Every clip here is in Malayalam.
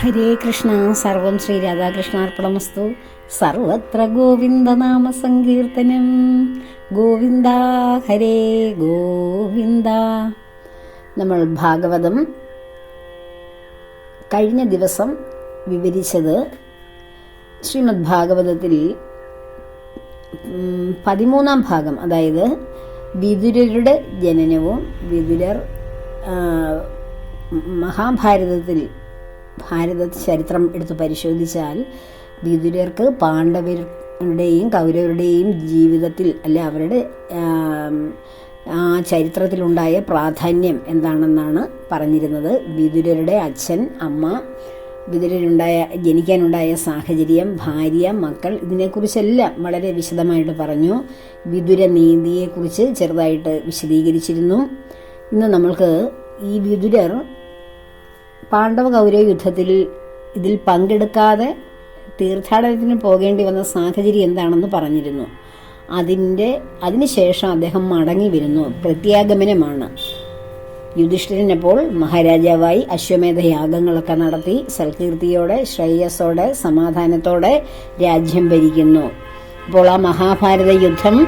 ഹരേ കൃഷ്ണ സർവം ശ്രീ രാധാകൃഷ്ണാർപ്പണമസ്തു. സർവത്ര ഗോവിന്ദനാമ സങ്കീർത്തനം ഗോവിന്ദ ഹരേ ഗോവിന്ദ. നമ്മൾ ഭാഗവതം കഴിഞ്ഞ ദിവസം വിവരിച്ചത് ശ്രീമദ് ഭാഗവതത്തിൽ പതിമൂന്നാം ഭാഗം അതായത് വിതുരരുടെ ജനനവും വിതുരർ മഹാഭാരതത്തിൽ ഭാരത ചരിത്രം എടുത്ത് പരിശോധിച്ചാൽ വിദുരർക്ക് പാണ്ഡവരുടെയും കൗരവരുടെയും ജീവിതത്തിൽ അല്ലെ അവരുടെ ആം, ചരിത്രത്തിലുണ്ടായ പ്രാധാന്യം എന്താണെന്നാണ് പറഞ്ഞിരുന്നത്. വിദുരരുടെ അച്ഛൻ അമ്മ വിതുരനുണ്ടായ ജനിക്കാനുണ്ടായ സാഹചര്യം ഭാര്യ മക്കൾ ഇതിനെക്കുറിച്ചെല്ലാം വളരെ വിശദമായിട്ട് പറഞ്ഞു. വിതുര നീതിയെക്കുറിച്ച് ചെറുതായിട്ട് വിശദീകരിച്ചിരുന്നു. ഇന്ന് നമ്മൾക്ക് ഈ വിതുരർ പാണ്ഡവ കൗരവ യുദ്ധത്തിൽ ഇതിൽ പങ്കെടുക്കാതെ തീർത്ഥാടനത്തിന് പോകേണ്ടി വന്ന സാഹചര്യം എന്താണെന്ന് പറഞ്ഞിരുന്നു. അതിന്റെ അതിനുശേഷം അദ്ദേഹം മടങ്ങി വരുന്നു. പ്രത്യാഗമനമാണ്. യുധിഷ്ഠിരൻ അപ്പോൾ മഹാരാജാവായി അശ്വമേധ യാഗങ്ങളൊക്കെ നടത്തി സൽകീർത്തിയോടെ ശ്രേയസ്സോടെ സമാധാനത്തോടെ രാജ്യം ഭരിക്കുന്നു. അപ്പോൾ ആ മഹാഭാരത യുദ്ധം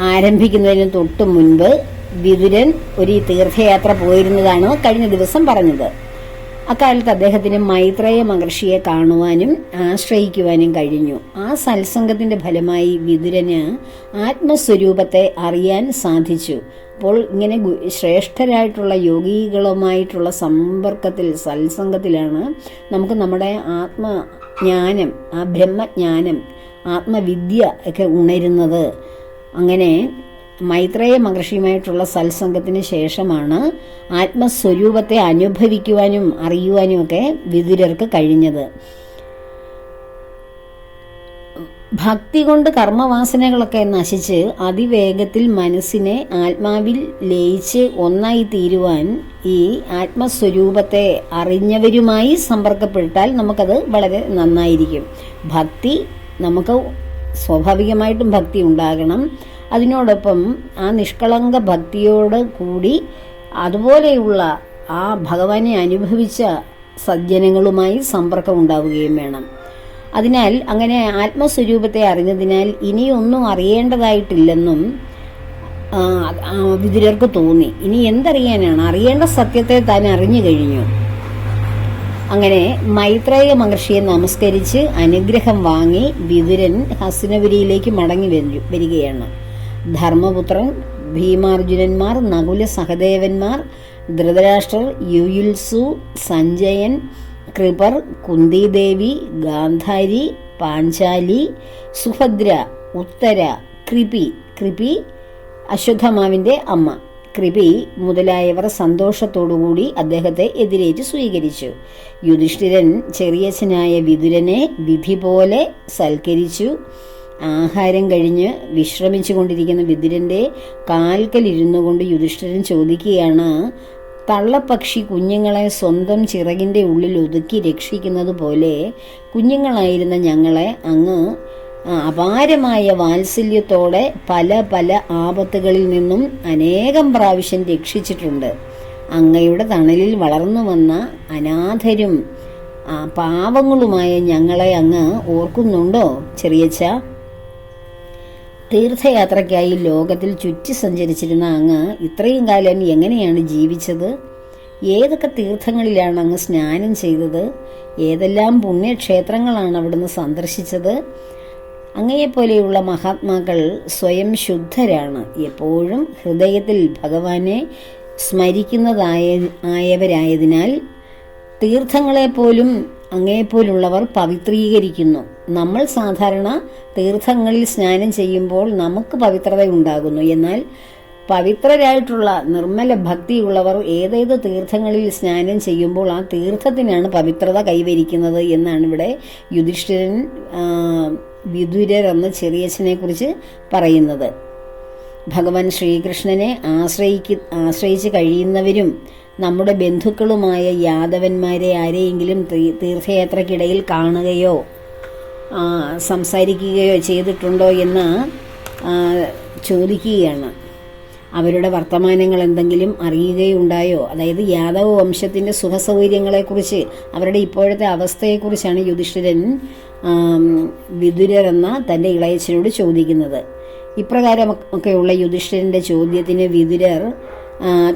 ആരംഭിക്കുന്നതിന് തൊട്ട് മുൻപ് വിതുരൻ ഒരു തീർത്ഥയാത്ര പോയിരുന്നതാണ് കഴിഞ്ഞ ദിവസം പറഞ്ഞത്. അക്കാലത്ത് അദ്ദേഹത്തിന് മൈത്രേയ മഹർഷിയെ കാണുവാനും ആശ്രയിക്കുവാനും കഴിഞ്ഞു. ആ സത്സംഗത്തിന്റെ ഫലമായി വിതുരന് ആത്മസ്വരൂപത്തെ അറിയാൻ സാധിച്ചു. അപ്പോൾ ഇങ്ങനെ ശ്രേഷ്ഠരായിട്ടുള്ള യോഗികളുമായിട്ടുള്ള സമ്പർക്കത്തിൽ സത്സംഗത്തിലാണ് നമുക്ക് നമ്മുടെ ആത്മജ്ഞാനം ആ ബ്രഹ്മജ്ഞാനം ആത്മവിദ്യ ഒക്കെ ഉണരുന്നത്. അങ്ങനെ മൈത്രേയ മഹർഷിയുമായിട്ടുള്ള സത്സംഗത്തിന് ശേഷമാണ് ആത്മസ്വരൂപത്തെ അനുഭവിക്കുവാനും അറിയുവാനും ഒക്കെ വിതുരർക്ക് കഴിഞ്ഞത്. ഭക്തി കൊണ്ട് കർമ്മവാസനകളൊക്കെ നശിച്ച് അതിവേഗത്തിൽ മനസ്സിനെ ആത്മാവിൽ ലയിച്ച് ഒന്നായി തീരുവാൻ ഈ ആത്മസ്വരൂപത്തെ അറിഞ്ഞവരുമായി സമ്പർക്കപ്പെട്ടാൽ നമുക്കത് വളരെ നന്നായിരിക്കും. ഭക്തി നമുക്ക് സ്വാഭാവികമായിട്ടും ഭക്തി ഉണ്ടാകണം. അതിനോടൊപ്പം ആ നിഷ്കളങ്ക ഭക്തിയോട് കൂടി അതുപോലെയുള്ള ആ ഭഗവാനെ അനുഭവിച്ച സജ്ജനങ്ങളുമായി സമ്പർക്കം ഉണ്ടാവുകയും വേണം. അതിനാൽ അങ്ങനെ ആത്മസ്വരൂപത്തെ അറിഞ്ഞതിനാൽ ഇനിയൊന്നും അറിയേണ്ടതായിട്ടില്ലെന്നും വിതുരർക്ക് തോന്നി. ഇനി എന്തറിയാനാണ്? അറിയേണ്ട സത്യത്തെ താൻ അറിഞ്ഞു കഴിഞ്ഞു. അങ്ങനെ മൈത്രേയ മഹർഷിയെ നമസ്കരിച്ച് അനുഗ്രഹം വാങ്ങി വിതുരൻ ഹസ്നപുരിയിലേക്ക് മടങ്ങി വരു- വരികയാണ്. ധർമ്മപുത്രൻ ഭീമാർജുനന്മാർ നകുല സഹദേവന്മാർ ധൃതരാഷ്ട്രർ യുയുൽസു സഞ്ജയൻ കൃപർ കുന്തിദേവി ഗാന്ധാരി പാഞ്ചാലി സുഭദ്ര ഉത്തര കൃപി കൃപി അശ്വത്ഥമാവിന്റെ അമ്മ. കൃപി മുതലായവർ സന്തോഷത്തോടുകൂടി അദ്ദേഹത്തെ എതിരേറ്റ് സ്വീകരിച്ചു. യുധിഷ്ഠിരൻ ചെറിയച്ഛനായ വിതുരനെ വിധി പോലെ സൽക്കരിച്ചു. ആഹാരം കഴിഞ്ഞ് വിശ്രമിച്ചു കൊണ്ടിരിക്കുന്ന കാൽക്കൽ ഇരുന്നു കൊണ്ട് യുധിഷ്ഠിരൻ ചോദിക്കുകയാണ് തള്ളപ്പക്ഷി കുഞ്ഞുങ്ങളെ സ്വന്തം ചിറകിന്റെ ഉള്ളിൽ ഒതുക്കി രക്ഷിക്കുന്നത് പോലെ കുഞ്ഞുങ്ങളായിരുന്ന ഞങ്ങളെ അങ്ങ് അപാരമായ വാത്സല്യത്തോടെ പല പല ആപത്തുകളിൽ നിന്നും അനേകം പ്രാവശ്യം രക്ഷിച്ചിട്ടുണ്ട്. അങ്ങയുടെ തണലിൽ വളർന്നു വന്ന അനാഥരും പാവങ്ങളുമായ ഞങ്ങളെ അങ്ങ് ഓർക്കുന്നുണ്ടോ ചെറിയച്ച തീർത്ഥയാത്രയ്ക്കായി ലോകത്തിൽ ചുറ്റി സഞ്ചരിച്ചിരുന്ന അങ്ങ് ഇത്രയും കാലം എങ്ങനെയാണ് ജീവിച്ചത്? ഏതൊക്കെ തീർത്ഥങ്ങളിലാണ് അങ്ങ് സ്നാനം ചെയ്തത്? ഏതെല്ലാം പുണ്യക്ഷേത്രങ്ങളാണ് അവിടുന്ന് സന്ദർശിച്ചത്? അങ്ങയെപ്പോലെയുള്ള മഹാത്മാക്കൾ സ്വയം ശുദ്ധരാണ്. എപ്പോഴും ഹൃദയത്തിൽ ഭഗവാനെ സ്മരിക്കുന്നതായ ആയവരായതിനാൽ തീർത്ഥങ്ങളെപ്പോലും അങ്ങയെപ്പോലുള്ളവർ പവിത്രീകരിക്കുന്നു. നമ്മൾ സാധാരണ തീർത്ഥങ്ങളിൽ സ്നാനം ചെയ്യുമ്പോൾ നമുക്ക് പവിത്രത ഉണ്ടാകുന്നു എന്നാൽ പവിത്രരായിട്ടുള്ള നിർമ്മല ഭക്തിയുള്ളവർ ഏതേത് തീർത്ഥങ്ങളിൽ സ്നാനം ചെയ്യുമ്പോൾ ആ തീർത്ഥത്തിനാണ് പവിത്രത കൈവരിക്കുന്നത് എന്നാണ് ഇവിടെ യുധിഷ്ഠിരൻ വിദുരർ എന്ന ചെറിയച്ഛനെ കുറിച്ച് പറയുന്നത്. ഭഗവാൻ ശ്രീകൃഷ്ണനെ ആശ്രയിക്ക് ആശ്രയിച്ച് കഴിയുന്നവരും നമ്മുടെ ബന്ധുക്കളുമായ യാദവന്മാരെ ആരെയെങ്കിലും തീർത്ഥയാത്രയ്ക്കിടയിൽ കാണുകയോ സംസാരിക്കുകയോ ചെയ്തിട്ടുണ്ടോ എന്ന് ചോദിക്കുകയാണ്. അവരുടെ വർത്തമാനങ്ങൾ എന്തെങ്കിലും അറിയുകയുണ്ടായോ? അതായത് യാദവ വംശത്തിന്റെ സുഖസൗകര്യങ്ങളെക്കുറിച്ച് അവരുടെ ഇപ്പോഴത്തെ അവസ്ഥയെക്കുറിച്ചാണ് യുധിഷ്ഠിരൻ വിദുരർ എന്ന തന്റെ ഇളയച്ചനോട് ചോദിക്കുന്നത്. ഇപ്രകാരം ഒക്കെയുള്ള യുധിഷ്ഠിരന്റെ ചോദ്യത്തിന് വിദുരർ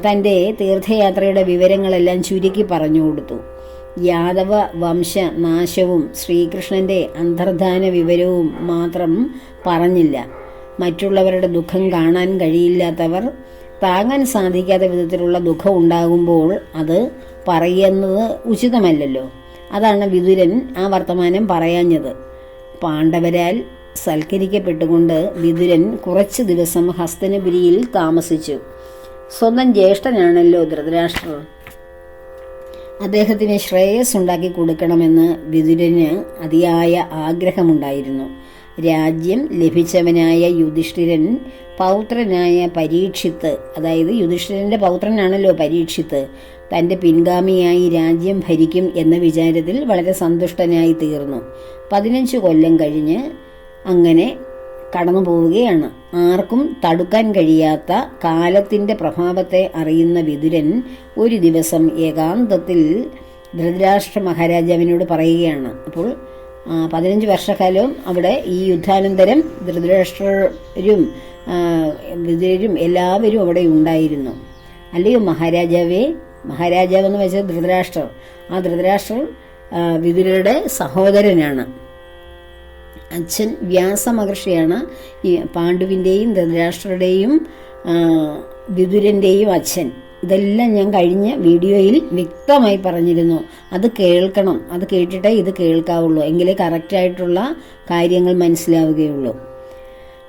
തന്റെ തീർത്ഥയാത്രയുടെ വിവരങ്ങളെല്ലാം ചുരുക്കി പറഞ്ഞു കൊടുത്തു. യാദവ വംശനാശവും ശ്രീകൃഷ്ണന്റെ അന്തർധാന വിവരവും മാത്രം പറഞ്ഞില്ല. മറ്റുള്ളവരുടെ ദുഃഖം കാണാൻ കഴിയില്ലാത്തവർ താങ്ങാൻ സാധിക്കാത്ത വിധത്തിലുള്ള ദുഃഖം ഉണ്ടാകുമ്പോൾ അത് പറയുന്നത് ഉചിതമല്ലല്ലോ. അതാണ് വിതുരൻ ആ വർത്തമാനം പറയാഞ്ഞത്. പാണ്ഡവരാൽ സൽക്കരിക്കപ്പെട്ടുകൊണ്ട് വിതുരൻ കുറച്ച് ദിവസം ഹസ്തനപുരിയിൽ താമസിച്ചു. സ്വന്തം ജ്യേഷ്ഠനാണല്ലോ ധൃതരാഷ്ട്രർ. അദ്ദേഹത്തിന് ശ്രേയസ് ഉണ്ടാക്കി കൊടുക്കണമെന്ന് വിതുരന് അതിയായ ആഗ്രഹമുണ്ടായിരുന്നു. രാജ്യം ലഭിച്ചവനായ യുധിഷ്ഠിരൻ പൗത്രനായ പരീക്ഷിത്ത് അതായത് യുധിഷ്ഠിരന്റെ പൗത്രനാണല്ലോ പരീക്ഷിത്ത് തന്റെ പിൻഗാമിയായി രാജ്യം ഭരിക്കും എന്ന വിചാരത്തിൽ വളരെ സന്തുഷ്ടനായി തീർന്നു. പതിനഞ്ച് കൊല്ലം കഴിഞ്ഞ് അങ്ങനെ കടന്നു പോവുകയാണ്. ആർക്കും തടുക്കാൻ കഴിയാത്ത കാലത്തിന്റെ പ്രഭാവത്തെ അറിയുന്ന വിതുരൻ ഒരു ദിവസം ഏകാന്തത്തിൽ ധൃതരാഷ്ട്ര മഹാരാജാവിനോട് പറയുകയാണ്. അപ്പോൾ പതിനഞ്ച് വർഷക്കാലവും അവിടെ ഈ യുദ്ധാനന്തരം ധൃതരാഷ്ട്രരും വിതുരും എല്ലാവരും അവിടെ ഉണ്ടായിരുന്നു. അല്ലയോ മഹാരാജാവേ? മഹാരാജാവ് എന്ന് വെച്ചാൽ ധൃതരാഷ്ട്രർ. ആ ധൃതരാഷ്ട്രർ വിതുരയുടെ സഹോദരനാണ്. അച്ഛൻ വ്യാസമഹർഷിയാണ്. ഈ പാണ്ഡുവിന്റെയും ധൃതരാഷ്ട്രയുടെയും വിദുരന്റെയും അച്ഛൻ. ഇതെല്ലാം ഞാൻ കഴിഞ്ഞ വീഡിയോയിൽ വ്യക്തമായി പറഞ്ഞിരുന്നു. അത് കേൾക്കണം. അത് കേട്ടിട്ടേ ഇത് കേൾക്കാവുള്ളൂ. എങ്കിലേ കറക്റ്റായിട്ടുള്ള കാര്യങ്ങൾ മനസ്സിലാവുകയുള്ളൂ.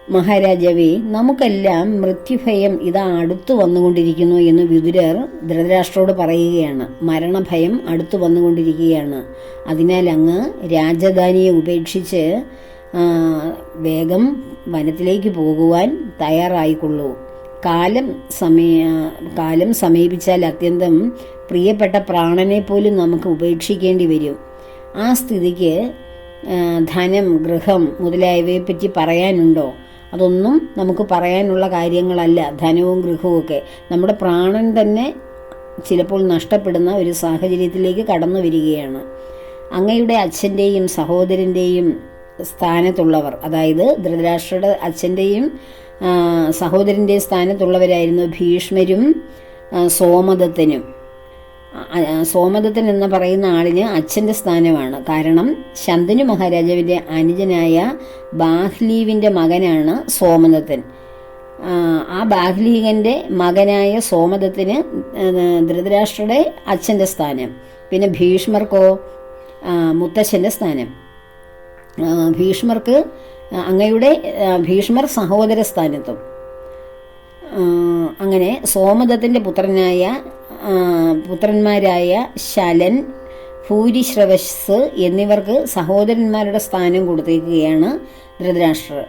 മഹാരാജാവേ നമുക്കെല്ലാം മൃത്യുഭയം ഇതാ അടുത്തു വന്നുകൊണ്ടിരിക്കുന്നു എന്ന് വിതുരർ ധൃതരാഷ്ട്രോട് പറയുകയാണ്. മരണഭയം അടുത്തു വന്നുകൊണ്ടിരിക്കുകയാണ്. അതിനാൽ അങ്ങ് രാജധാനിയെ ഉപേക്ഷിച്ച് വേഗം വനത്തിലേക്ക് പോകുവാൻ തയ്യാറായിക്കൊള്ളൂ. കാലം സമയ കാലം സമീപിച്ചാൽ അത്യന്തം പ്രിയപ്പെട്ട പ്രാണനെ പോലും നമുക്ക് ഉപേക്ഷിക്കേണ്ടി വരും. ആ സ്ഥിതിക്ക് ധനം ഗൃഹം മുതലായവയെപ്പറ്റി പറയാനുണ്ടോ? അതൊന്നും നമുക്ക് പറയാനുള്ള കാര്യങ്ങളല്ല. ധനവും ഗൃഹവും ഒക്കെ. നമ്മുടെ പ്രാണൻ തന്നെ ചിലപ്പോൾ നഷ്ടപ്പെടുന്ന ഒരു സാഹചര്യത്തിലേക്ക് കടന്നു വരികയാണ്. അങ്ങയുടെ അച്ഛന്റെയും സഹോദരന്റെയും സ്ഥാനത്തുള്ളവർ അതായത് ധൃതരാഷ്ട്രയുടെ അച്ഛന്റെയും സഹോദരന്റെയും സ്ഥാനത്തുള്ളവരായിരുന്നു ഭീഷ്മരും സോമദത്തനും. സോമദത്തൻ എന്ന് പറയുന്ന ആളിന് അച്ഛന്റെ സ്ഥാനമാണ്. കാരണം ശന്തനു മഹാരാജാവിന്റെ അനുജനായ ബാഹ്ലീവിന്റെ മകനാണ് സോമദത്തൻ. ആ, ബാഹ്ലീകന്റെ മകനായ സോമദത്തിന് ധൃതരാഷ്ട്രയുടെ അച്ഛന്റെ സ്ഥാനം. പിന്നെ ഭീഷ്മർക്കോ മുത്തശ്ശന്റെ സ്ഥാനം. ഭീഷ്മർക്ക് അങ്ങയുടെ ഭീഷ്മർ സഹോദര സ്ഥാനത്തും. അങ്ങനെ സോമദത്തിന്റെ പുത്രനായ പുത്രന്മാരായ ശലൻ ഭൂരിശ്രവസ് എന്നിവർക്ക് സഹോദരന്മാരുടെ സ്ഥാനം കൊടുത്തേക്കുകയാണ് ധൃതരാഷ്ട്രർ.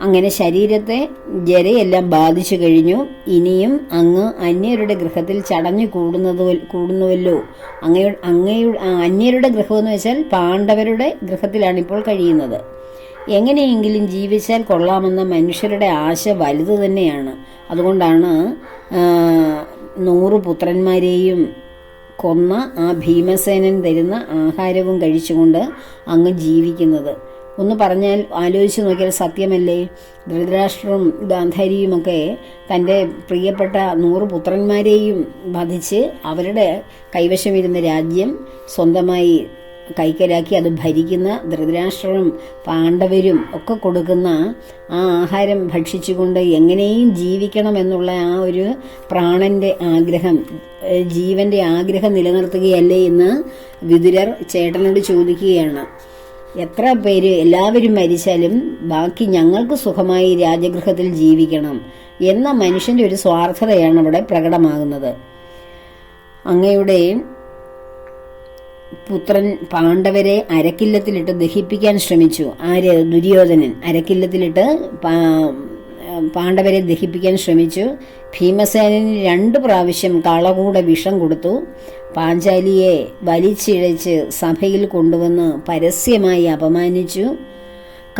അങ്ങനെ ശരീരത്തെ ജരയെല്ലാം ബാധിച്ചു കഴിഞ്ഞു. ഇനിയും അങ്ങ് അന്യരുടെ ഗൃഹത്തിൽ ചടഞ്ഞു കൂടുന്നത് കൂടുന്നുവല്ലോ. അങ്ങയുടെ അങ്ങയുടെ അന്യരുടെ ഗൃഹം എന്ന് വെച്ചാൽ പാണ്ഡവരുടെ ഗൃഹത്തിലാണ് ഇപ്പോൾ കഴിയുന്നത്. എങ്ങനെയെങ്കിലും ജീവിച്ചാൽ കൊള്ളാമെന്ന മനുഷ്യരുടെ ആശ വലുത് തന്നെയാണ്. അതുകൊണ്ടാണ് നൂറ് പുത്രന്മാരെയും കൊന്ന ആ ഭീമസേനൻ തരുന്ന ആഹാരവും കഴിച്ചുകൊണ്ട് അങ്ങ് ജീവിക്കുന്നത്. ഒന്ന് പറഞ്ഞാൽ ആലോചിച്ച് നോക്കിയാൽ സത്യമല്ലേ? ധൃതരാഷ്ട്രവും ഗാന്ധാരിയുമൊക്കെ തന്റെ പ്രിയപ്പെട്ട നൂറ് പുത്രന്മാരെയും വധിച്ച് അവരുടെ കൈവശമിരുന്ന രാജ്യം സ്വന്തമായി കൈക്കലാക്കി അത് ഭരിക്കുന്ന ധൃതരാഷ്ട്രവും പാണ്ഡവരും ഒക്കെ കൊടുക്കുന്ന ആ ആഹാരം ഭക്ഷിച്ചുകൊണ്ട് എങ്ങനെയും ജീവിക്കണം എന്നുള്ള ആ ഒരു പ്രാണന്റെ ആഗ്രഹം ജീവന്റെ ആഗ്രഹം നിലനിർത്തുകയല്ലേ എന്ന് വിതുരർ ചേട്ടനോട് ചോദിക്കുകയാണ്. എത്ര പേര് എല്ലാവരും മരിച്ചാലും ബാക്കി ഞങ്ങൾക്ക് സുഖമായി രാജഗൃഹത്തിൽ ജീവിക്കണം എന്ന മനുഷ്യന്റെ ഒരു സ്വാർത്ഥതയാണ് അവിടെ പ്രകടമാകുന്നത്. അങ്ങയുടെ പുത്രൻ പാണ്ഡവരെ അരക്കില്ലത്തിലിട്ട് ദഹിപ്പിക്കാൻ ശ്രമിച്ചു. ആര് ദുര്യോധനൻ അരക്കില്ലത്തിലിട്ട് പാണ്ഡവരെ ദഹിപ്പിക്കാൻ ശ്രമിച്ചു. ഭീമസേനന് രണ്ട് പ്രാവശ്യം കളകൂടെ വിഷം കൊടുത്തു. പാഞ്ചാലിയെ വലിച്ചിഴച്ച് സഭയിൽ കൊണ്ടുവന്ന് പരസ്യമായി അപമാനിച്ചു.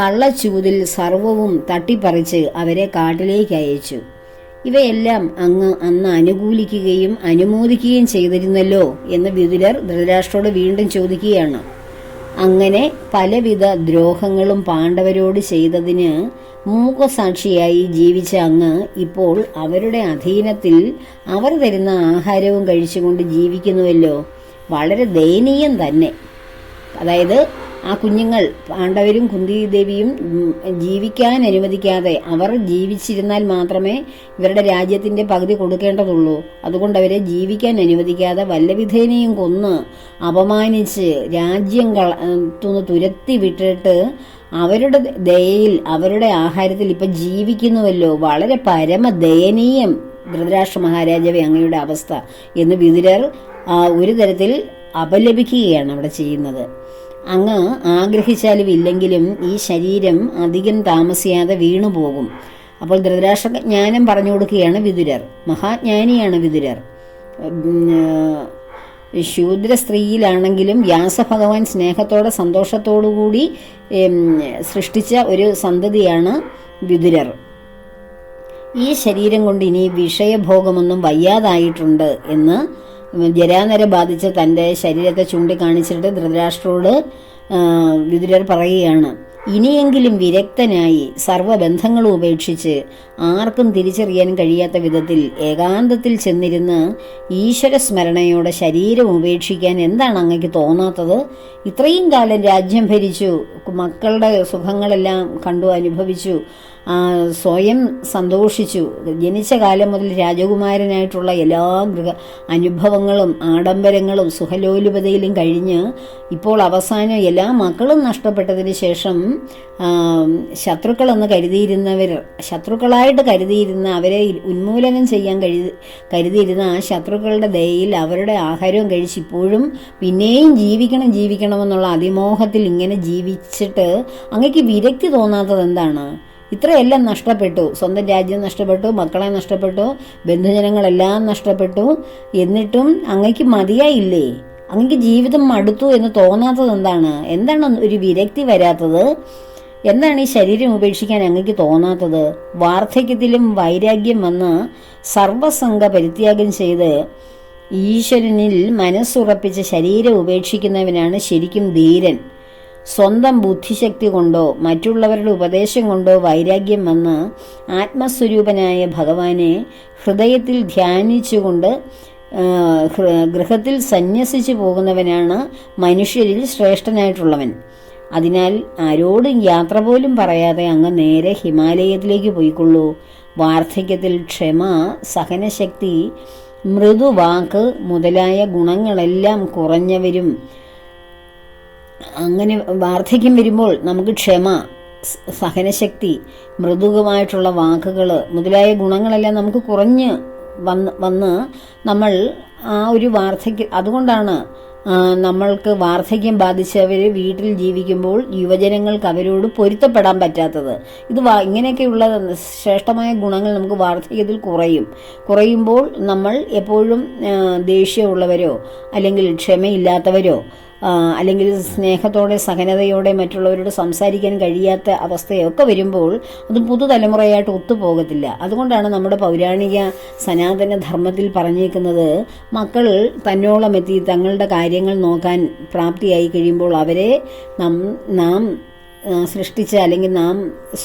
കള്ളച്ചൂതിൽ സർവവും തട്ടിപ്പറിച്ച് അവരെ കാട്ടിലേക്ക് അയച്ചു. ഇവയെല്ലാം അങ്ങ് അന്ന് അനുകൂലിക്കുകയും അനുമോദിക്കുകയും ചെയ്തിരുന്നല്ലോ എന്ന് വിതുരർ ധൃതരാഷ്ട്രോട് വീണ്ടും ചോദിക്കുകയാണ്. അങ്ങനെ പലവിധ ദ്രോഹങ്ങളും പാണ്ഡവരോട് ചെയ്തതിന് മൂകസാക്ഷിയായി ജീവിച്ച അങ്ങ് ഇപ്പോൾ അവരുടെ അധീനത്തിൽ അവർ തരുന്ന ആഹാരവും കഴിച്ചുകൊണ്ട് ജീവിക്കുന്നുവല്ലോ. വളരെ ദയനീയം തന്നെ. അതായത് ആ കുഞ്ഞുങ്ങൾ പാണ്ഡവരും കുന്തിദേവിയും ദേവിയും ജീവിക്കാൻ അനുവദിക്കാതെ അവർ ജീവിച്ചിരുന്നാൽ മാത്രമേ ഇവരുടെ രാജ്യത്തിന്റെ പകുതി കൊടുക്കേണ്ടതുള്ളൂ. അതുകൊണ്ട് അവരെ ജീവിക്കാൻ അനുവദിക്കാതെ വല്ലവിധേനയും കൊന്ന് അപമാനിച്ച് രാജ്യം തുന്ന് തുരത്തി വിട്ടിട്ട് അവരുടെ ദയയിൽ അവരുടെ ആഹാരത്തിൽ ഇപ്പൊ ജീവിക്കുന്നുവല്ലോ. വളരെ പരമ ദയനീയം ധൃതരാഷ്ട്ര മഹാരാജാവെ അങ്ങയുടെ അവസ്ഥ എന്ന് വിതുരർ ഒരു തരത്തിൽ അപലപിക്കുകയാണ് അവിടെ ചെയ്യുന്നത്. അങ്ങ് ആഗ്രഹിച്ചാലും ഇല്ലെങ്കിലും ഈ ശരീരം അധികം താമസിയാതെ വീണുപോകും അപ്പോൾ ധൃതരാഷ്ട്ര ജ്ഞാനം പറഞ്ഞു കൊടുക്കുകയാണ് വിതുരർ. മഹാജ്ഞാനിയാണ് വിതുരർ. ശൂദ്ര സ്ത്രീയിലാണെങ്കിലും വ്യാസഭഗവാൻ സ്നേഹത്തോടെ സന്തോഷത്തോടു കൂടി സൃഷ്ടിച്ച ഒരു സന്തതിയാണ് വിതുരർ. ഈ ശരീരം കൊണ്ട് ഇനി വിഷയഭോഗമൊന്നും വയ്യാതായിട്ടുണ്ട് എന്ന് ജരാനര ബാധിച്ച തന്റെ ശരീരത്തെ ചൂണ്ടിക്കാണിച്ചിട്ട് ധൃതരാഷ്ട്രോട് വിദുരർ പറയുകയാണ് ഇനിയെങ്കിലും വിരക്തനായി സർവബന്ധങ്ങളും ഉപേക്ഷിച്ച് ആർക്കും തിരിച്ചറിയാൻ കഴിയാത്ത വിധത്തിൽ ഏകാന്തത്തിൽ ചെന്നിരുന്ന് ഈശ്വര സ്മരണയോടെ ശരീരം ഉപേക്ഷിക്കാൻ എന്താണ് അങ്ങക്ക് തോന്നാത്തത്? ഇത്രയും കാലം രാജ്യം ഭരിച്ചു മക്കളുടെ സുഖങ്ങളെല്ലാം കണ്ടു അനുഭവിച്ചു സ്വയം സന്തോഷിച്ചു. ജനിച്ച കാലം മുതൽ രാജകുമാരനായിട്ടുള്ള എല്ലാ ഗൃഹ അനുഭവങ്ങളും ആഡംബരങ്ങളും സുഖലോലുപതയിലും കഴിഞ്ഞ് ഇപ്പോൾ അവസാനം എല്ലാ മക്കളും നഷ്ടപ്പെട്ടതിന് ശേഷം ശത്രുക്കളെന്ന് കരുതിയിരുന്നവർ ശത്രുക്കളായിട്ട് കരുതിയിരുന്ന അവരെ ഉന്മൂലനം ചെയ്യാൻ കരുതി കരുതിയിരുന്ന ആ ശത്രുക്കളുടെ ദയയിൽ അവരുടെ ആഹാരവും കഴിച്ച് ഇപ്പോഴും പിന്നെയും ജീവിക്കണം ജീവിക്കണമെന്നുള്ള അതിമോഹത്തിൽ ഇങ്ങനെ ജീവിച്ചിട്ട് അങ്ങക്ക് വിരക്തി തോന്നാത്തത് എന്താണ് ഇത്രയെല്ലാം നഷ്ടപ്പെട്ടു. സ്വന്തം രാജ്യം നഷ്ടപ്പെട്ടു മക്കളെ നഷ്ടപ്പെട്ടു ബന്ധുജനങ്ങളെല്ലാം നഷ്ടപ്പെട്ടു. എന്നിട്ടും അങ്ങക്ക് മതിയായില്ലേ? അങ്ങക്ക് ജീവിതം മടുത്തു എന്ന് തോന്നാത്തത് എന്താണ്? എന്താണ് ഒരു വിരക്തി വരാത്തത്? എന്താണ് ഈ ശരീരം ഉപേക്ഷിക്കാൻ അങ്ങക്ക് തോന്നാത്തത്? വാർദ്ധക്യത്തിലും വൈരാഗ്യം വന്ന് സർവസംഘ പരിത്യാഗം ചെയ്ത് ഈശ്വരനിൽ മനസ്സുറപ്പിച്ച് ശരീരം ഉപേക്ഷിക്കുന്നവനാണ് ശരിക്കും ധീരൻ. സ്വന്തം ബുദ്ധിശക്തി കൊണ്ടോ മറ്റുള്ളവരുടെ ഉപദേശം കൊണ്ടോ വൈരാഗ്യം വന്ന് ആത്മസ്വരൂപനായ ഭഗവാനെ ഹൃദയത്തിൽ ധ്യാനിച്ചുകൊണ്ട് ഗൃഹത്തിൽ സന്യസിച്ചു പോകുന്നവനാണ് മനുഷ്യരിൽ ശ്രേഷ്ഠനായിട്ടുള്ളവൻ. അതിനാൽ ആരോടും യാത്ര പോലും പറയാതെ അങ്ങ് നേരെ ഹിമാലയത്തിലേക്ക് പോയിക്കൊള്ളൂ. വാർദ്ധക്യത്തിൽ ക്ഷമ സഹനശക്തി മൃദുവാക്ക് മുതലായ ഗുണങ്ങളെല്ലാം കുറഞ്ഞവരും അങ്ങനെ വാർദ്ധക്യം വരുമ്പോൾ നമുക്ക് ക്ഷമ സഹനശക്തി മൃദുകമായിട്ടുള്ള വാക്കുകൾ മുതലായ ഗുണങ്ങളെല്ലാം നമുക്ക് കുറഞ്ഞ് വന്ന് വന്ന് നമ്മൾ ആ ഒരു വാർദ്ധക്യ അതുകൊണ്ടാണ് നമ്മൾക്ക് വാർദ്ധക്യം ബാധിച്ചവർ വീട്ടിൽ ജീവിക്കുമ്പോൾ യുവജനങ്ങൾക്ക് അവരോട് പൊരുത്തപ്പെടാൻ പറ്റാത്തത്. ഇത് ഇങ്ങനെയൊക്കെയുള്ള ശ്രേഷ്ഠമായ ഗുണങ്ങൾ നമുക്ക് വാർദ്ധക്യത്തിൽ കുറയും. കുറയുമ്പോൾ നമ്മൾ എപ്പോഴും ദേഷ്യമുള്ളവരോ അല്ലെങ്കിൽ ക്ഷമയില്ലാത്തവരോ അല്ലെങ്കിൽ സ്നേഹത്തോടെ സഹനതയോടെ മറ്റുള്ളവരോട് സംസാരിക്കാൻ കഴിയാത്ത അവസ്ഥയൊക്കെ വരുമ്പോൾ അത് പുതുതലമുറയായിട്ട് ഒത്തുപോകത്തില്ല. അതുകൊണ്ടാണ് നമ്മുടെ പൗരാണിക സനാതന ധർമ്മത്തിൽ പറഞ്ഞേക്കുന്നത് മക്കൾ തന്നോളം എത്തി തങ്ങളുടെ കാര്യങ്ങൾ നോക്കാൻ പ്രാപ്തിയായി കഴിയുമ്പോൾ അവരെ നാം സൃഷ്ടിച്ച അല്ലെങ്കിൽ നാം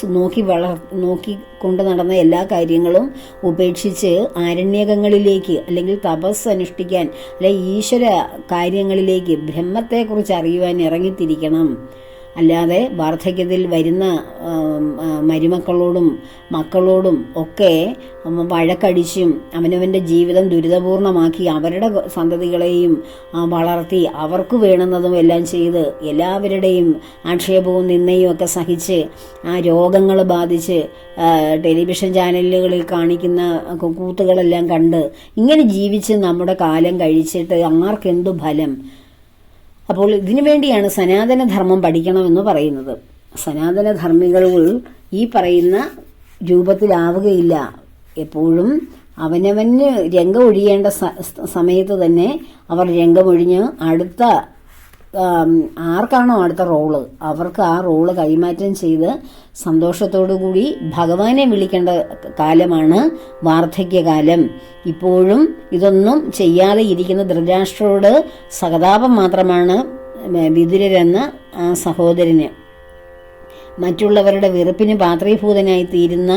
നോക്കി വള നോക്കി കൊണ്ട് നടന്ന എല്ലാ കാര്യങ്ങളും ഉപേക്ഷിച്ച് ആരണ്യകങ്ങളിലേക്ക് അല്ലെങ്കിൽ തപസ് അനുഷ്ഠിക്കാൻ അല്ലെ ഈശ്വര കാര്യങ്ങളിലേക്ക് ബ്രഹ്മത്തെക്കുറിച്ച് അറിയുവാൻ ഇറങ്ങിത്തിരിക്കണം. അല്ലാതെ വാർദ്ധക്യത്തിൽ വരുന്ന മരുമക്കളോടും മക്കളോടും ഒക്കെ വഴക്കടിച്ചും അവനവന്റെ ജീവിതം ദുരിതപൂർണമാക്കി അവരുടെ സന്തതികളെയും വളർത്തി അവർക്ക് വേണ്ടുന്നതും എല്ലാം ചെയ്ത് എല്ലാവരുടെയും ആക്ഷേപവും നിന്നയും ഒക്കെ സഹിച്ച് ആ രോഗങ്ങൾ ബാധിച്ച് ടെലിവിഷൻ ചാനലുകളിൽ കാണിക്കുന്ന കൂത്തുകളെല്ലാം കണ്ട് ഇങ്ങനെ ജീവിച്ച് നമ്മുടെ കാലം കഴിച്ചിട്ട് ആർക്കെന്തു ഫലം? അപ്പോൾ ഇതിനു വേണ്ടിയാണ് സനാതനധർമ്മം പഠിക്കണമെന്ന് പറയുന്നത്. സനാതനധർമ്മികൾ ഈ പറയുന്ന രൂപത്തിലാവുകയില്ല. എപ്പോഴും അവനവന് രംഗമൊഴിയേണ്ട സമയത്ത് തന്നെ അവർ രംഗമൊഴിഞ്ഞ് അടുത്ത ആർക്കാണോ അടുത്ത റോൾ? അവർക്ക് ആ റോൾ കൈമാറ്റം ചെയ്ത് സന്തോഷത്തോടു കൂടി ഭഗവാനെ വിളിക്കേണ്ട കാലമാണ് വാർദ്ധക്യകാലം. ഇപ്പോഴും ഇതൊന്നും ചെയ്യാതെ ഇരിക്കുന്ന ധൃതരാഷ്ട്രോട് സഹതാപം മാത്രമാണ് വിതുരരെന്ന ആ സഹോദരന്. മറ്റുള്ളവരുടെ വെറുപ്പിന് പാത്രീഭൂതനായി തീരുന്ന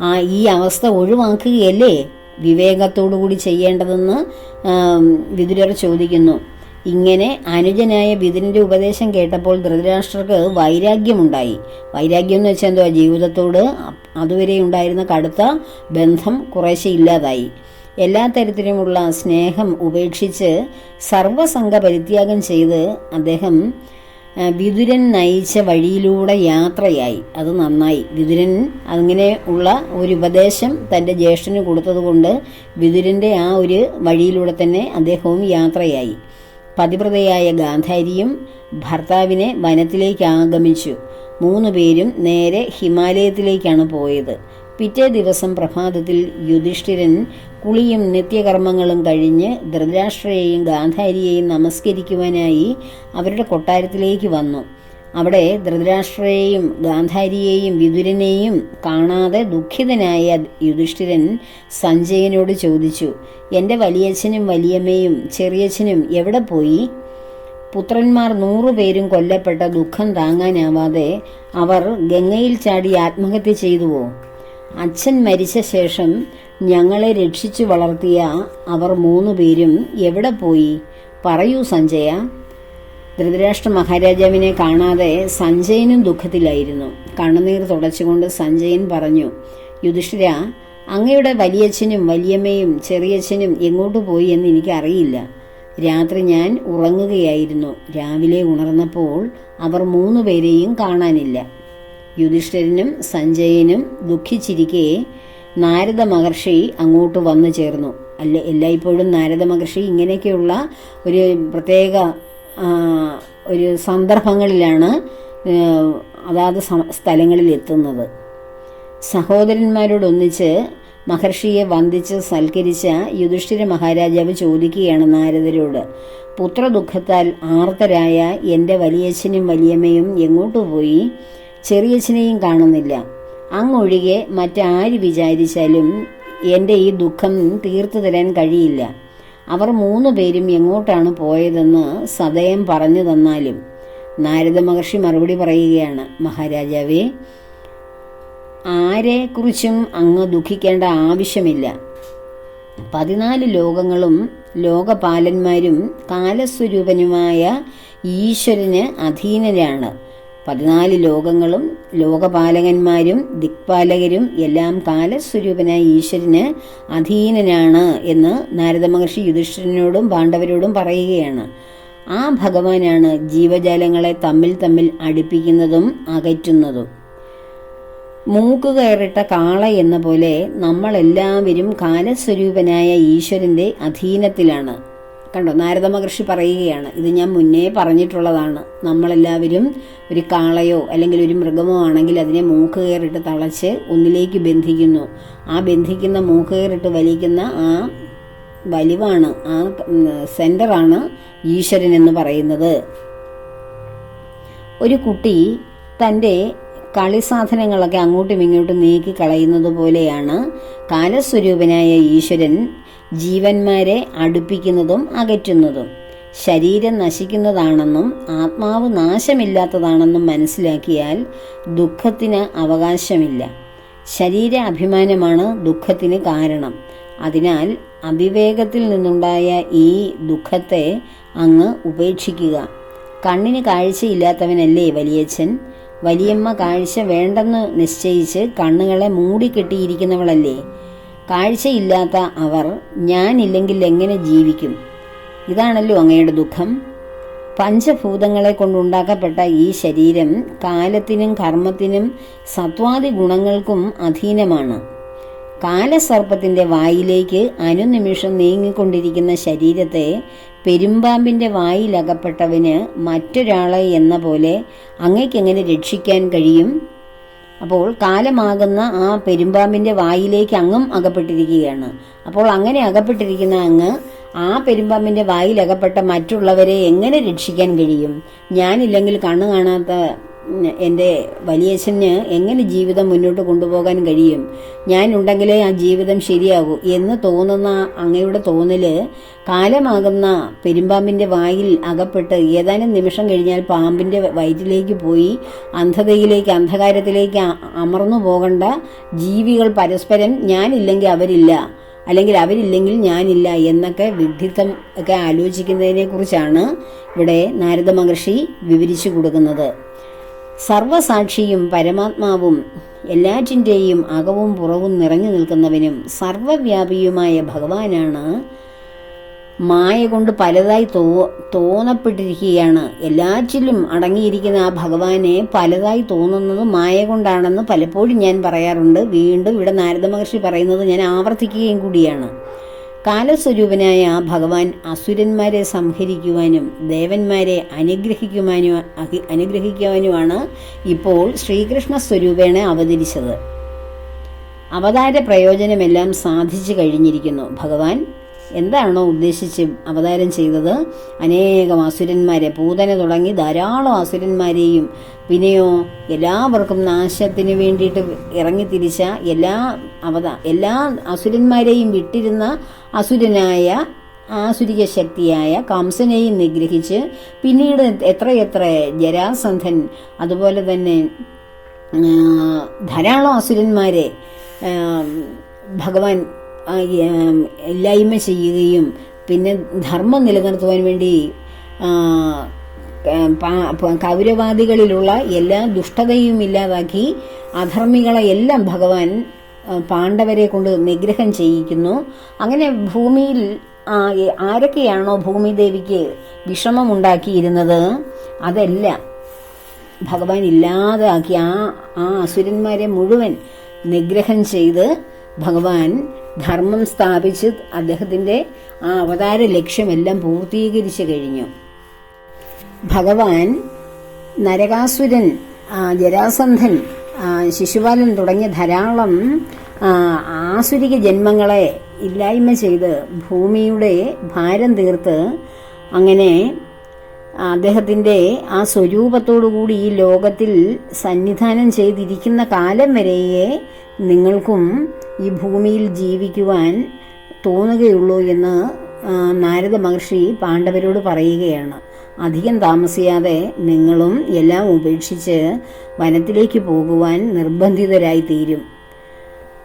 ആ ഈ അവസ്ഥ ഒഴിവാക്കുകയല്ലേ വിവേകത്തോടു കൂടി ചെയ്യേണ്ടതെന്ന് വിതുരർ ചോദിക്കുന്നു. ഇങ്ങനെ അനുജനായ വിതുരന്റെ ഉപദേശം കേട്ടപ്പോൾ ധൃതരാഷ്ട്രർക്ക് വൈരാഗ്യമുണ്ടായി. വൈരാഗ്യം എന്ന് വെച്ചാൽ എന്തുവാ? ജീവിതത്തോട് അതുവരെ ഉണ്ടായിരുന്ന കടുത്ത ബന്ധം കുറേശ്ശെ ഇല്ലാതായി. എല്ലാ തരത്തിലുമുള്ള സ്നേഹം ഉപേക്ഷിച്ച് സർവസംഘ പരിത്യാഗം ചെയ്ത് അദ്ദേഹം വിതുരൻ നയിച്ച വഴിയിലൂടെ യാത്രയായി. അത് നന്നായി. വിതുരൻ അങ്ങനെ ഉള്ള ഒരു ഉപദേശം തന്റെ ജ്യേഷ്ഠന് കൊടുത്തതുകൊണ്ട് വിതുരന്റെ ആ ഒരു വഴിയിലൂടെ തന്നെ അദ്ദേഹവും യാത്രയായി. പതിവ്രതയായ ഗാന്ധാരിയും ഭർത്താവിനെ വനത്തിലേക്ക് ആഗമിച്ചു മൂന്നു പേരും നേരെ ഹിമാലയത്തിലേക്കാണ് പോയത്. പിറ്റേ ദിവസം പ്രഭാതത്തിൽ യുധിഷ്ഠിരൻ കുളിയും നിത്യകർമ്മങ്ങളും കഴിഞ്ഞ് ധൃതരാഷ്ട്രയെയും ഗാന്ധാരിയെയും നമസ്കരിക്കുവാനായി അവരുടെ കൊട്ടാരത്തിലേക്ക് വന്നു. അവിടെ ധൃതരാഷ്ട്രയെയും ഗാന്ധാരിയെയും വിതുരനെയും കാണാതെ ദുഃഖിതനായ യുധിഷ്ഠിരൻ സഞ്ജയനോട് ചോദിച്ചു എന്റെ വലിയച്ഛനും വലിയമ്മയും ചെറിയച്ഛനും എവിടെ പോയി? പുത്രന്മാർ നൂറുപേരും കൊല്ലപ്പെട്ട ദുഃഖം താങ്ങാനാവാതെ അവർ ഗംഗയിൽ ചാടി ആത്മഹത്യ ചെയ്തുവോ? അച്ഛൻ മരിച്ച ശേഷം ഞങ്ങളെ രക്ഷിച്ചു വളർത്തിയ അവർ മൂന്നു പേരും എവിടെ പോയി? പറയൂ സഞ്ജയ. ധൃതരാഷ്ട്ര മഹാരാജാവിനെ കാണാതെ സഞ്ജയനും ദുഃഖത്തിലായിരുന്നു. കണ്ണുനീർ തുടച്ചുകൊണ്ട് സഞ്ജയൻ പറഞ്ഞു യുധിഷ്ഠിര അങ്ങയുടെ വലിയച്ഛനും വലിയമ്മയും ചെറിയച്ഛനും എങ്ങോട്ട് പോയി എന്ന് എനിക്കറിയില്ല. രാത്രി ഞാൻ ഉറങ്ങുകയായിരുന്നു. രാവിലെ ഉണർന്നപ്പോൾ അവർ മൂന്നു പേരെയും കാണാനില്ല. യുധിഷ്ഠിരനും സഞ്ജയനും ദുഃഖിച്ചിരിക്കെ നാരദ മഹർഷി അങ്ങോട്ട് വന്നു ചേർന്നു. അല്ല എല്ലായ്പ്പോഴും നാരദ മഹർഷി ഇങ്ങനെയൊക്കെയുള്ള ഒരു പ്രത്യേക ഒരു സന്ദർഭങ്ങളിലാണ് അതാത് സ്ഥലങ്ങളിൽ എത്തുന്നത് സഹോദരന്മാരോടൊന്നിച്ച് മഹർഷിയെ വന്ദിച്ച് സൽക്കരിച്ച യുധിഷ്ഠിര മഹാരാജാവ് ചോദിക്കുകയാണ് നാരദരോട് പുത്രദുഃഖത്താൽ ആർത്തരായ എന്റെ വലിയച്ഛനും വലിയമ്മയും എങ്ങോട്ടു പോയി? ചെറിയച്ഛനെയും കാണുന്നില്ല. അങ്ങൊഴികെ മറ്റാര് വിചാരിച്ചാലും എന്റെ ഈ ദുഃഖം തീർത്തു തരാൻ കഴിയില്ല. അവർ മൂന്നു പേരും എങ്ങോട്ടാണ് പോയതെന്ന് സദയം പറഞ്ഞു തന്നാലും നാരദ മഹർഷി മറുപടി പറയുകയാണ് മഹാരാജാവേ ആരെക്കുറിച്ചും അങ്ങ് ദുഃഖിക്കേണ്ട ആവശ്യമില്ല. പതിനാല് ലോകങ്ങളും ലോകപാലന്മാരും കാലസ്വരൂപനുമായ ഈശ്വരന് അധീനരാണ്. പതിനാല് ലോകങ്ങളും ലോകപാലകന്മാരും ദിക്പാലകരും എല്ലാം കാലസ്വരൂപനായ ഈശ്വരന് അധീനനാണ് എന്ന് നാരദ മഹർഷി യുധിഷ്ഠിരനോടും പാണ്ഡവരോടും പറയുകയാണ്. ആ ഭഗവാനാണ് ജീവജാലങ്ങളെ തമ്മിൽ തമ്മിൽ അടുപ്പിക്കുന്നതും അകറ്റുന്നതും. മൂക്കുകയറിട്ട കാള എന്ന പോലെ നമ്മളെല്ലാവരും കാലസ്വരൂപനായ ഈശ്വരന്റെ അധീനത്തിലാണ്. കണ്ടോ നാരദ മഹർഷി പറയുകയാണ് ഇത് ഞാൻ മുന്നേ പറഞ്ഞിട്ടുള്ളതാണ്. നമ്മളെല്ലാവരും ഒരു കാളയോ അല്ലെങ്കിൽ ഒരു മൃഗമോ ആണെങ്കിൽ അതിനെ മൂക്ക് കയറിട്ട് തളച്ച് ഒന്നിലേക്ക് ബന്ധിക്കുന്നു. ആ ബന്ധിക്കുന്ന മൂക്ക് കയറിട്ട് വലിക്കുന്ന ആ വലിവാണ് ആ സെന്ററാണ് ഈശ്വരൻ എന്ന് പറയുന്നത്. ഒരു കുട്ടി തന്റെ കളി സാധനങ്ങളൊക്കെ അങ്ങോട്ടും ഇങ്ങോട്ടും നീക്കി കളയുന്നത് പോലെയാണ് കാലസ്വരൂപനായ ഈശ്വരൻ ജീവന്മാരെ അടുപ്പിക്കുന്നതും അകറ്റുന്നതും. ശരീരം നശിക്കുന്നതാണെന്നും ആത്മാവ് നാശമില്ലാത്തതാണെന്നും മനസ്സിലാക്കിയാൽ ദുഃഖത്തിന് അവകാശമില്ല. ശരീര അഭിമാനമാണ് ദുഃഖത്തിന് കാരണം. അതിനാൽ അവിവേകത്തിൽ നിന്നുണ്ടായ ഈ ദുഃഖത്തെ അങ്ങ് ഉപേക്ഷിക്കുക. കണ്ണിന് കാഴ്ചയില്ലാത്തവനല്ലേ വലിയച്ഛൻ? വലിയമ്മ കാഴ്ച വേണ്ടെന്ന് നിശ്ചയിച്ച് കണ്ണുകളെ മൂടിക്കെട്ടിയിരിക്കുന്നവളല്ലേ? കാഴ്ചയില്ലാത്ത അവർ ഞാനില്ലെങ്കിൽ എങ്ങനെ ജീവിക്കും? ഇതാണല്ലോ അങ്ങയുടെ ദുഃഖം. പഞ്ചഭൂതങ്ങളെ കൊണ്ടുണ്ടാക്കപ്പെട്ട ഈ ശരീരം കാലത്തിനും കർമ്മത്തിനും സത്വാദി ഗുണങ്ങൾക്കും അധീനമാണ്. കാലസർപ്പത്തിന്റെ വായിലേക്ക് അനുനിമിഷം നീങ്ങിക്കൊണ്ടിരിക്കുന്ന ശരീരത്തെ പെരുമ്പാമ്പിന്റെ വായിലകപ്പെട്ടവന് മറ്റൊരാളെ എന്ന പോലെ അങ്ങയ്ക്കെങ്ങനെ രക്ഷിക്കാൻ കഴിയും? അപ്പോൾ കാലമാകുന്ന ആ പെരുമ്പാമ്പിന്റെ വായിലേക്ക് അങ്ങും അകപ്പെട്ടിരിക്കുകയാണ്. അപ്പോൾ അങ്ങനെ അകപ്പെട്ടിരിക്കുന്ന അങ്ങ് ആ പെരുമ്പാമ്പിന്റെ വായിലകപ്പെട്ട മറ്റുള്ളവരെ എങ്ങനെ രക്ഷിക്കാൻ കഴിയും? ഞാനില്ലെങ്കിൽ കണ്ണു കാണാത്ത എന്റെ വലിയച്ഛന് എങ്ങനെ ജീവിതം മുന്നോട്ട് കൊണ്ടുപോകാൻ കഴിയും? ഞാനുണ്ടെങ്കിലേ ആ ജീവിതം ശരിയാകൂ എന്ന് തോന്നുന്ന അങ്ങയുടെ തോന്നൽ കാലമാകുന്ന പെരുമ്പാമ്പിന്റെ വായിൽ അകപ്പെട്ട് ഏതാനും നിമിഷം കഴിഞ്ഞാൽ പാമ്പിന്റെ വയറ്റിലേക്ക് പോയി അന്ധതയിലേക്ക് അന്ധകാരത്തിലേക്ക് അമർന്നു പോകേണ്ട ജീവികൾ പരസ്പരം ഞാനില്ലെങ്കിൽ അവരില്ല. അല്ലെങ്കിൽ അവരില്ലെങ്കിൽ ഞാനില്ല എന്നൊക്കെ വിഡ്ഢിത്തം ഒക്കെ ആലോചിക്കുന്നതിനെ കുറിച്ചാണ് ഇവിടെ നാരദ മഹർഷി വിവരിച്ചു കൊടുക്കുന്നത്. സർവസാക്ഷിയും പരമാത്മാവും എല്ലാറ്റിന്റെയും അകവും പുറവും നിറഞ്ഞു നിൽക്കുന്നവനും സർവവ്യാപിയുമായ ഭഗവാനാണ്. മായ കൊണ്ട് പലതായി തോ തോന്നപ്പെട്ടിരിക്കുകയാണ്. എല്ലാറ്റിലും അടങ്ങിയിരിക്കുന്ന ആ ഭഗവാനെ പലതായി തോന്നുന്നത് മായ കൊണ്ടാണെന്ന് പലപ്പോഴും ഞാൻ പറയാറുണ്ട്. വീണ്ടും ഇവിടെ നാരദ മഹർഷി പറയുന്നത് ഞാൻ ആവർത്തിക്കുകയും കൂടിയാണ്. കാലസ്വരൂപനായ ആ ഭഗവാൻ അസുരന്മാരെ സംഹരിക്കുവാനും ദേവന്മാരെ അനുഗ്രഹിക്കുവാനും അനുഗ്രഹിക്കുവാനുമാണ് ഇപ്പോൾ ശ്രീകൃഷ്ണ സ്വരൂപേണ അവതരിച്ചത്. അവതാര പ്രയോജനമെല്ലാം സാധിച്ചു കഴിഞ്ഞിരിക്കുന്നു. ഭഗവാൻ എന്താണോ ഉദ്ദേശിച്ച് അവതാരം ചെയ്തത്? അനേകം അസുരന്മാരെ പൂതനെ തുടങ്ങി ധാരാളം അസുരന്മാരെയും പിന്നെയോ എല്ലാവർക്കും നാശത്തിന് വേണ്ടിയിട്ട് ഇറങ്ങി തിരിച്ച എല്ലാ അവതാ എല്ലാ അസുരന്മാരെയും വിട്ടിരുന്ന അസുരനായ ആസുരിക ശക്തിയായ കംസനെയും നിഗ്രഹിച്ച് പിന്നീട് എത്രയെത്ര ജരാസന്ധൻ അതുപോലെ തന്നെ ധാരാളം അസുരന്മാരെ ഭഗവാൻ ഇല്ലായ്മ ചെയ്യുകയും പിന്നെ ധർമ്മം നിലനിർത്തുവാൻ വേണ്ടി കൗരവാദികളിലുള്ള എല്ലാ ദുഷ്ടതയും ഇല്ലാതാക്കി അധർമ്മികളെ എല്ലാം ഭഗവാൻ പാണ്ഡവരെ കൊണ്ട് നിഗ്രഹം ചെയ്യിക്കുന്നു. അങ്ങനെ ഭൂമിയിൽ ആരൊക്കെയാണോ ഭൂമിദേവിക്ക് വിഷമമുണ്ടാക്കിയിരുന്നത് അതെല്ലാം ഭഗവാൻ ഇല്ലാതാക്കി ആ ആ അസുരന്മാരെ മുഴുവൻ നിഗ്രഹം ചെയ്ത് ഭഗവാൻ ധർമ്മം സ്ഥാപിച്ച് അദ്ദേഹത്തിന്റെ ആ അവതാര ലക്ഷ്യമെല്ലാം പൂർത്തീകരിച്ചു കഴിഞ്ഞു. ഭഗവാൻ നരകാസുരൻ ജരാസന്ധൻ ശിശുപാലൻ തുടങ്ങിയ ധാരാളം ആസുരിക ജന്മങ്ങളെ ഇല്ലായ്മ ചെയ്ത് ഭൂമിയുടെ ഭാരം തീർത്ത് അങ്ങനെ അദ്ദേഹത്തിന്റെ ആ സ്വരൂപത്തോടുകൂടി ഈ ലോകത്തിൽ സന്നിധാനം ചെയ്തിരിക്കുന്ന കാലം വരെയേ നിങ്ങൾക്കും ഈ ഭൂമിയിൽ ജീവിക്കുവാൻ തോന്നുകയുള്ളൂ എന്ന് നാരദ മഹർഷി പാണ്ഡവരോട് പറയുകയാണ്. അധികം താമസിയാതെ നിങ്ങളും എല്ലാം ഉപേക്ഷിച്ച് വനത്തിലേക്ക് പോകുവാൻ നിർബന്ധിതരായി തീരും.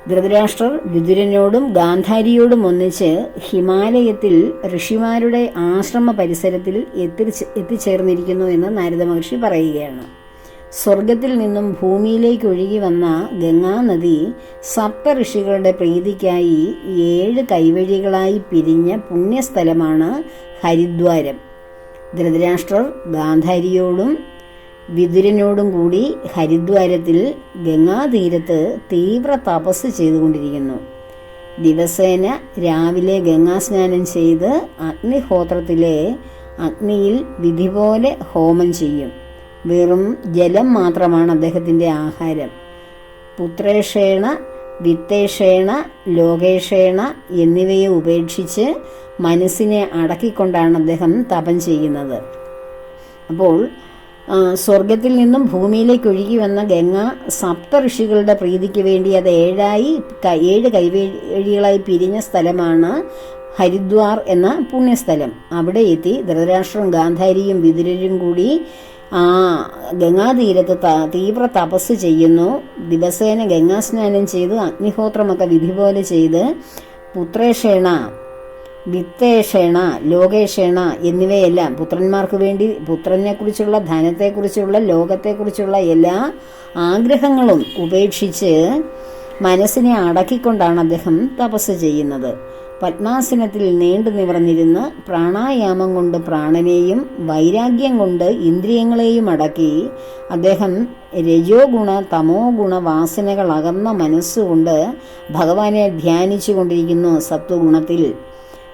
ധൃതരാഷ്ട്രർ വിതുരനോടും ഗാന്ധാരിയോടും ഒന്നിച്ച് ഹിമാലയത്തിൽ ഋഷിമാരുടെ ആശ്രമ പരിസരത്തിൽ എത്തി എത്തിച്ചേർന്നിരിക്കുന്നു എന്ന് നാരദ മഹർഷി പറയുകയാണ്. സ്വർഗത്തിൽ നിന്നും ഭൂമിയിലേക്ക് ഒഴുകി വന്ന ഗംഗാനദി സപ്ത ഋഷികളുടെ പ്രീതിക്കായി ഏഴ് കൈവഴികളായി പിരിഞ്ഞ പുണ്യസ്ഥലമാണ് ഹരിദ്വാരം. ധൃതരാഷ്ട്രർ ഗാന്ധാരിയോടും വിതുരനോടും കൂടി ഹരിദ്വാരത്തിൽ ഗംഗാതീരത്ത് തീവ്ര തപസ് ചെയ്തുകൊണ്ടിരിക്കുന്നു. ദിവസേന രാവിലെ ഗംഗാസ്നാനം ചെയ്ത് അഗ്നിഹോത്രത്തിലെ അഗ്നിയിൽ വിധി പോലെ ഹോമം ചെയ്യും. വെറും ജലം മാത്രമാണ് അദ്ദേഹത്തിന്റെ ആഹാരം. പുത്രേഷേണ വിത്തേഷേണ ലോകേഷേണ എന്നിവയെ ഉപേക്ഷിച്ച് മനസ്സിനെ അടക്കിക്കൊണ്ടാണ് അദ്ദേഹം തപം ചെയ്യുന്നത്. അപ്പോൾ സ്വർഗത്തിൽ നിന്നും ഭൂമിയിലേക്ക് ഒഴുകി വന്ന ഗംഗ സപ്ത ഋഷികളുടെ പ്രീതിക്ക് വേണ്ടി അത് ഏഴായി ഏഴ് കൈവേഴികളായി പിരിഞ്ഞ സ്ഥലമാണ് ഹരിദ്വാർ എന്ന പുണ്യസ്ഥലം. അവിടെ എത്തി ധൃതരാഷ്ട്രം ഗാന്ധാരിയും വിതുരരും കൂടി ആ ഗംഗാതീരത്ത് തീവ്ര തപസ് ചെയ്യുന്നു. ദിവസേന ഗംഗാസ്നാനം ചെയ്ത് അഗ്നിഹോത്രമൊക്കെ വിധി പോലെ ചെയ്ത് പുത്രേഷേണ വിത്തേഷേണ ലോകേഷേണ എന്നിവയെല്ലാം പുത്രന്മാർക്ക് വേണ്ടി പുത്രനെക്കുറിച്ചുള്ള ധനത്തെക്കുറിച്ചുള്ള ലോകത്തെക്കുറിച്ചുള്ള എല്ലാ ആഗ്രഹങ്ങളും ഉപേക്ഷിച്ച് മനസ്സിനെ അടക്കിക്കൊണ്ടാണ് അദ്ദേഹം തപസ് ചെയ്യുന്നത്. പത്മാസനത്തിൽ നീണ്ടു നിവർന്നിരുന്ന് പ്രാണായാമം കൊണ്ട് പ്രാണനെയും വൈരാഗ്യം കൊണ്ട് ഇന്ദ്രിയങ്ങളെയും അടക്കി അദ്ദേഹം രജോ ഗുണ തമോ ഗുണ വാസനകൾ അകന്ന മനസ്സുകൊണ്ട് ഭഗവാനെ ധ്യാനിച്ചു കൊണ്ടിരിക്കുന്നു സത്വഗുണത്തിൽ.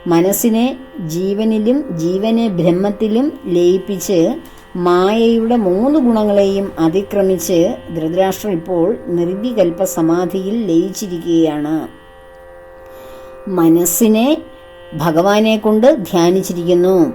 മനസ്സിനെ ജീവനിലും ജീവനെ ബ്രഹ്മത്തിലും ലയിപ്പിച്ച് മായയുടെ മൂന്ന് ഗുണങ്ങളെയും അതിക്രമിച്ച് ധൃതരാഷ്ട്രം ഇപ്പോൾ നിർവികൽപ്പ സമാധിയിൽ ലയിച്ചിരിക്കുകയാണ്. മനസ്സിനെ ഭഗവാനെ കൊണ്ട് ധ്യാനിച്ചിരിക്കുന്നു.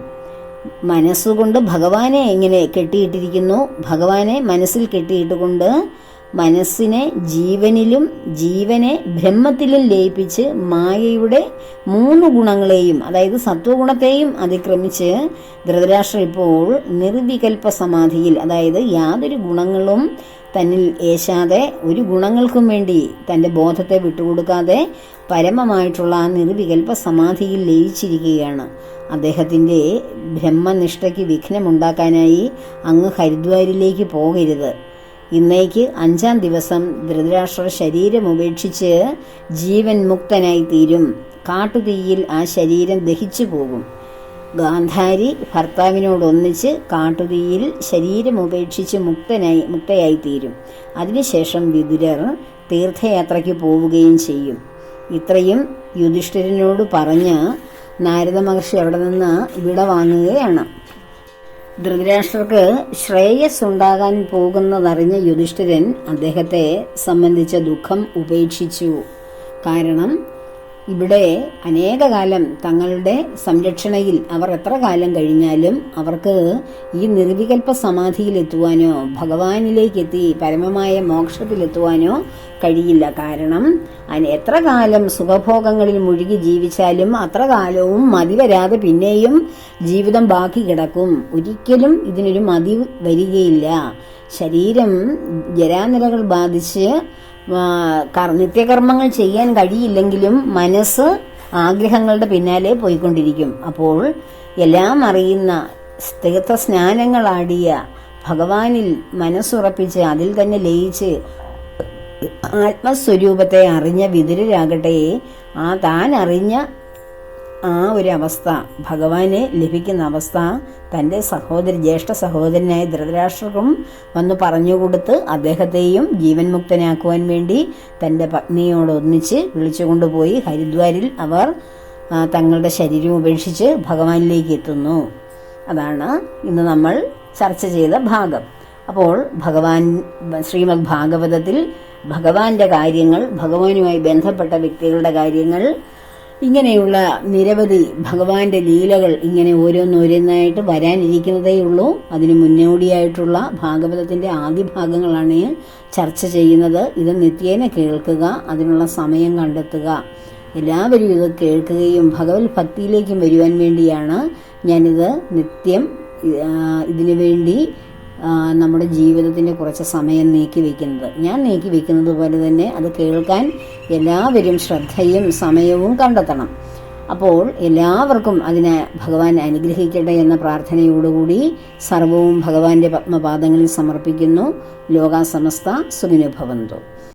മനസ്സുകൊണ്ട് ഭഗവാനെ എങ്ങനെ കെട്ടിയിട്ടിരിക്കുന്നു? ഭഗവാനെ മനസ്സിൽ കെട്ടിയിട്ടുകൊണ്ട് മനസ്സിനെ ജീവനിലും ജീവനെ ബ്രഹ്മത്തിലും ലയിപ്പിച്ച് മായയുടെ മൂന്ന് ഗുണങ്ങളെയും അതായത് സത്വഗുണത്തെയും അതിക്രമിച്ച് ധൃതരാഷ്ട്ര ഇപ്പോൾ നിർവികൽപ്പ സമാധിയിൽ അതായത് യാതൊരു ഗുണങ്ങളും തന്നിൽ ഏശാതെ ഒരു ഗുണങ്ങൾക്കും വേണ്ടി തന്റെ ബോധത്തെ വിട്ടുകൊടുക്കാതെ പരമമായിട്ടുള്ള ആ നിർവികൽപ്പ സമാധിയിൽ ലയിച്ചിരിക്കുകയാണ്. അദ്ദേഹത്തിന്റെ ബ്രഹ്മനിഷ്ഠയ്ക്ക് വിഘ്നമുണ്ടാക്കാനായി അങ്ങ് ഹരിദ്വാരിലേക്ക് പോകരുത്. ഇന്നേക്ക് അഞ്ചാം ദിവസം ധൃതരാഷ്ട്ര ശരീരം ഉപേക്ഷിച്ച് ജീവൻ മുക്തനായി തീരും കാട്ടുതീയിൽ ആ ശരീരം ദഹിച്ചു പോകും ഗാന്ധാരി ഭർത്താവിനോടൊന്നിച്ച് കാട്ടുതീയിൽ ശരീരം ഉപേക്ഷിച്ച് മുക്തനായി മുക്തയായി തീരും അതിനുശേഷം വിതുരർ തീർത്ഥയാത്രയ്ക്ക് പോവുകയും ചെയ്യും. ഇത്രയും യുധിഷ്ഠിരനോട് പറഞ്ഞ് നാരദ മഹർഷി അവിടെ നിന്ന് വിട വാങ്ങുകയാണ്. ധൃതരാഷ്ട്രർക്ക് ശ്രേയസ് ഉണ്ടാകാൻ പോകുന്നതറിഞ്ഞ യുധിഷ്ഠിരൻ അദ്ദേഹത്തെ സംബന്ധിച്ച ദുഃഖം ഉപേക്ഷിച്ചു. കാരണം ഇവിടെ അനേകകാലം തങ്ങളുടെ സംരക്ഷണയിൽ അവർ എത്ര കാലം കഴിഞ്ഞാലും അവർക്ക് ഈ നിർവികൽപ്പ സമാധിയിലെത്തുവാനോ ഭഗവാനിലേക്ക് എത്തി പരമമായ മോക്ഷത്തിലെത്തുവാനോ കഴിയില്ല. കാരണം എത്ര കാലം സുഖഭോഗങ്ങളിൽ മുഴുകി ജീവിച്ചാലും അത്ര കാലവും മതി വരാതെ പിന്നെയും ജീവിതം ബാക്കി കിടക്കും. ഒരിക്കലും ഇതിനൊരു മതി വരികയില്ല. ശരീരം ജരാനിരകൾ ബാധിച്ച് നിത്യകർമ്മങ്ങൾ ചെയ്യാൻ കഴിയില്ലെങ്കിലും മനസ്സ് ആഗ്രഹങ്ങളുടെ പിന്നാലെ പോയിക്കൊണ്ടിരിക്കും. അപ്പോൾ എല്ലാം അറിയുന്ന തീർത്ഥ സ്നാനങ്ങളാടിയ ഭഗവാനിൽ മനസ്സുറപ്പിച്ച് അതിൽ തന്നെ ലയിച്ച് ആത്മസ്വരൂപത്തെ അറിഞ്ഞ വിതുരരാകട്ടെ ആ താൻ അറിഞ്ഞ ആ ഒരു അവസ്ഥ ഭഗവാന് ലഭിക്കുന്ന അവസ്ഥ തന്റെ സഹോദരി ജ്യേഷ്ഠ സഹോദരനായ ധൃതരാഷ്ട്രക്കും വന്ന് പറഞ്ഞുകൊടുത്ത് അദ്ദേഹത്തെയും ജീവൻ മുക്തനാക്കുവാൻ വേണ്ടി തന്റെ പത്നിയോടൊന്നിച്ച് വിളിച്ചുകൊണ്ടുപോയി ഹരിദ്വാരിൽ അവർ തങ്ങളുടെ ശരീരം ഉപേക്ഷിച്ച് ഭഗവാനിലേക്ക് എത്തുന്നു. അതാണ് ഇന്ന് നമ്മൾ ചർച്ച ചെയ്ത ഭാഗം. അപ്പോൾ ഭഗവാൻ ശ്രീമദ് ഭാഗവതത്തിൽ ഭഗവാന്റെ കാര്യങ്ങൾ ഭഗവാനുമായി ബന്ധപ്പെട്ട വ്യക്തികളുടെ കാര്യങ്ങൾ ഇങ്ങനെയുള്ള നിരവധി ഭഗവാന്റെ ലീലകൾ ഇങ്ങനെ ഓരോന്നോരോന്നായിട്ട് വരാനിരിക്കുന്നതേ ഉള്ളൂ. അതിന് മുന്നോടിയായിട്ടുള്ള ഭാഗവതത്തിന്റെ ആദ്യ ഭാഗങ്ങളാണ് ചർച്ച ചെയ്യുന്നത്. ഇത് നിത്യേന കേൾക്കുക അതിനുള്ള സമയം കണ്ടെത്തുക. എല്ലാവരും ഇത് കേൾക്കുകയും ഭഗവത് ഭക്തിയിലേക്കും വരുവാൻ വേണ്ടിയാണ് ഞാനിത് നിത്യം ഇതിനു വേണ്ടി നമ്മുടെ ജീവിതത്തിന്റെ കുറച്ച് സമയം നീക്കി വയ്ക്കുന്നത് ഞാൻ നീക്കി വയ്ക്കുന്നത് പോലെ തന്നെ അത് കേൾക്കാൻ എല്ലാവരും ശ്രദ്ധയും സമയവും കണ്ടെത്തണം. അപ്പോൾ എല്ലാവർക്കും അതിനെ ഭഗവാൻ അനുഗ്രഹിക്കട്ടെ എന്ന പ്രാർത്ഥനയോടുകൂടി സർവവും ഭഗവാന്റെ പത്മപാദങ്ങളിൽ സമർപ്പിക്കുന്നു. ലോകാസമസ്ത സുഖിനുഭവന്തു